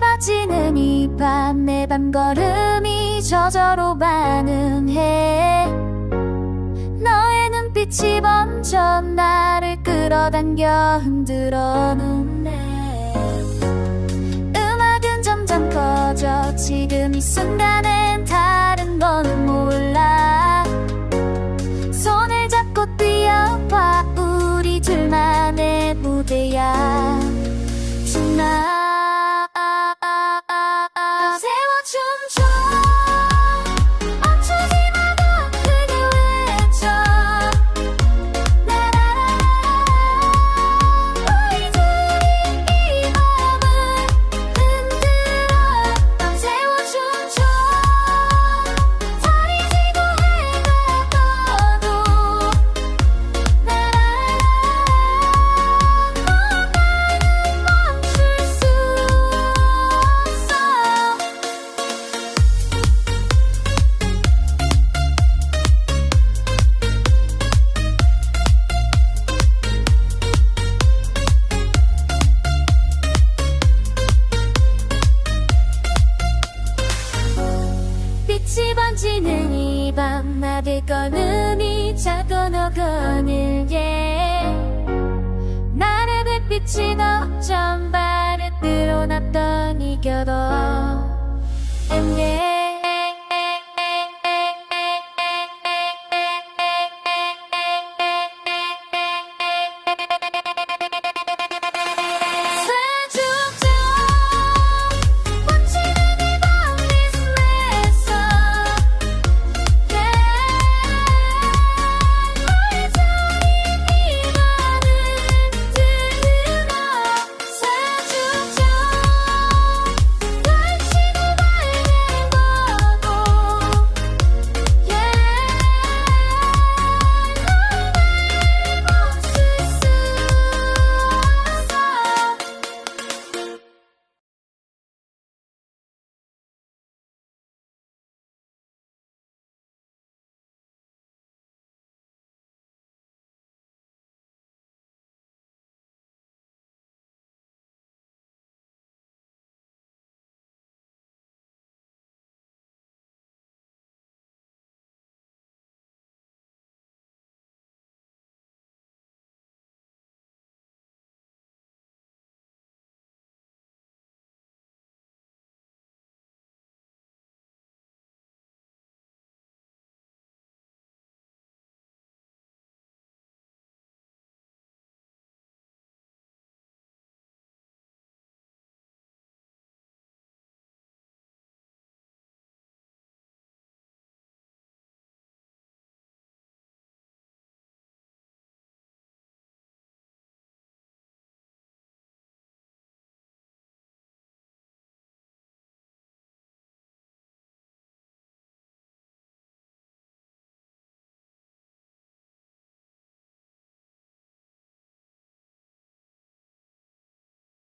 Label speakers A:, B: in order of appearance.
A: 바지는 이 밤 내 밤걸음이 저절로 반응해. 너의 눈빛이 먼저 나를 끌어당겨 흔들어 놓네 음악은 점점 커져 지금 이 순간 빛이 번지는 이 밤 나를 꺼는이 자꾸 너거늘게